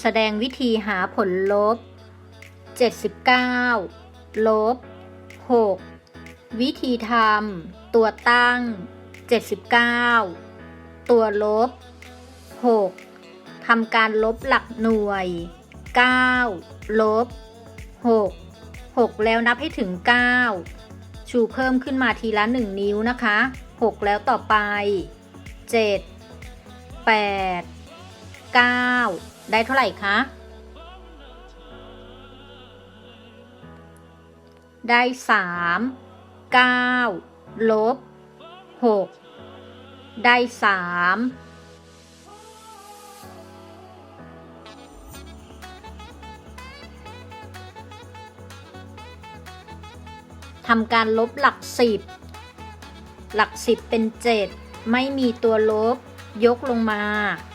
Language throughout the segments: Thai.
แสดงวิธีหาผลลบ 79 ลบ 6 วิธีทำตัวตั้ง 79 ตัวลบ 6ทำการลบหลักหน่วย 9 ลบ 6 6 แล้วนับให้ถึง 9 ชูเพิ่มขึ้นมาทีละ 1 นิ้วนะคะ 6 แล้วต่อไป 7 8 9 ได้เท่าไหร่คะ ได้ 3 9 ลบ 6 ได้ 3ทำการลบหลักสิบ หลักสิบเป็นเจ็ดไม่มีตัวลบ ยกลงมา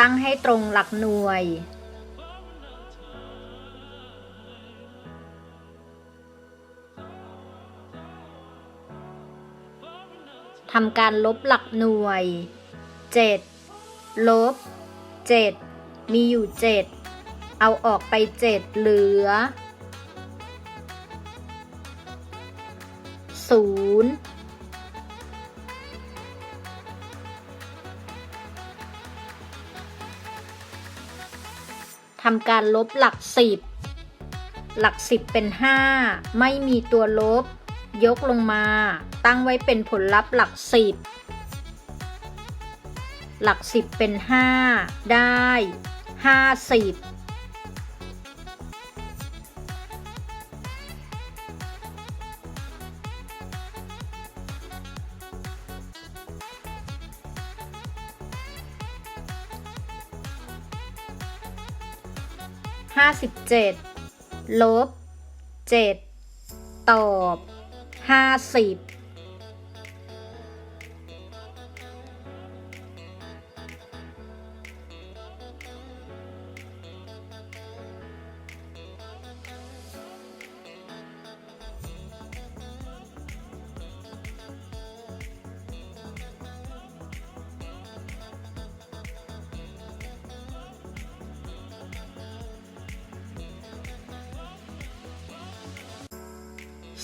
ตั้งให้ตรงหลักหน่วย ทำการลบหลักหน่วย 7 ลบ 7 มีอยู่ 7 เอาออกไป 7 เหลือ 0 ทำการลบหลัก10หลัก10เป็น 5 ไม่มีตัวลบ ยกลงมา ตั้งไว้เป็นผลลัพธ์หลัก10หลัก10เป็น 5 ได้ 50 57ลบ7ตอบ50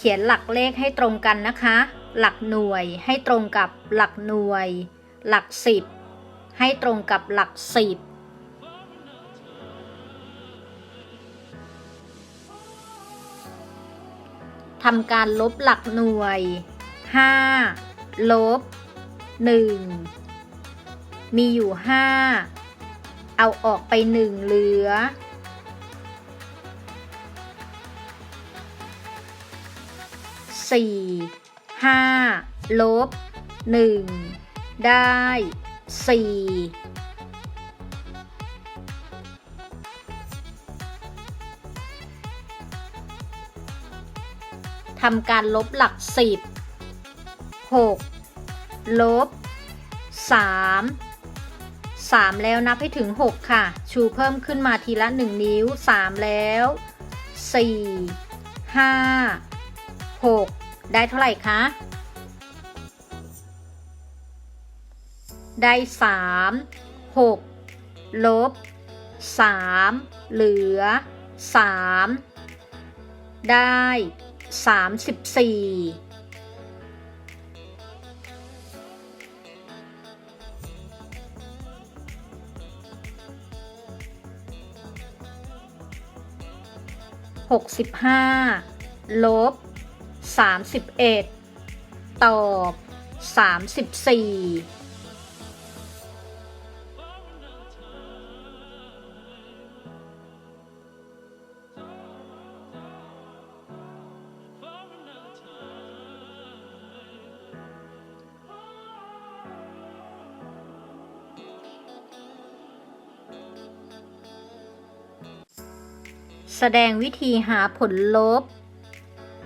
ขียนหลักเลขให้ตรงกันนะคะ หลักหน่วยให้ตรงกับหลักหน่วย หลักสิบให้ตรงกับหลักสิบทำการลบหลักหน่วย 5 ลบ 1 มีอยู่ 5 เอาออกไป 1 เหลือ สี่ห้าลบหนึ่งได้สี่ทำการลบหลักสิบหกลบสามสามแล้วนับให้ถึงหกค่ะ ชูเพิ่มขึ้นมาทีละหนึ่งนิ้วสามแล้วสี่ห้าหกได้เท่าไหร่คะ ได้สามหกลบสามเหลือสามได้สามสิบสี่หกสิบห้าลบ สามสิบเอ็ดตอบสามสิบสี่แสดงวิธีหาผลลบ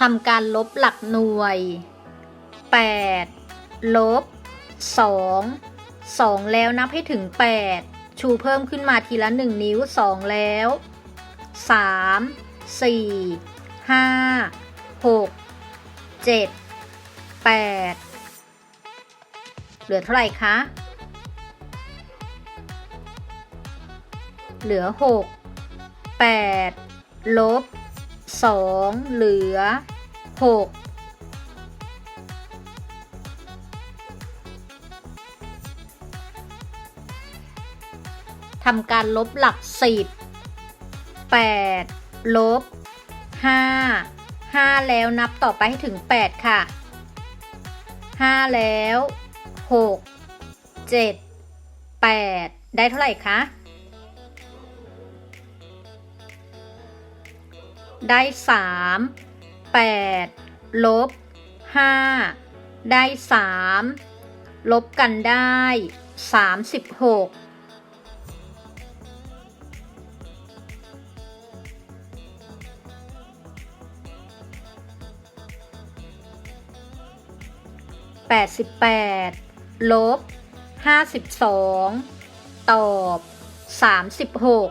ทำการลบหลักหน่วย 8 ลบ 2 2 แล้วนับให้ถึง 8 ชูเพิ่มขึ้นมาทีละ 1 นิ้ว 2 แล้ว 3 4 5 6 7แปดเหลือเท่าไหร่คะ เหลือหกแปดลบ สองเหลือหกทำการลบหลักสิบแปดลบห้าห้าแล้วนับต่อไปให้ถึงแปดค่ะห้าแล้วหกเจ็ดแปดได้เท่าไหร่คะ ได้สามแปดลบห้าได้สามลบกันได้สามสิบหกแปดสิบแปดลบห้าสิบสองตอบสามสิบหก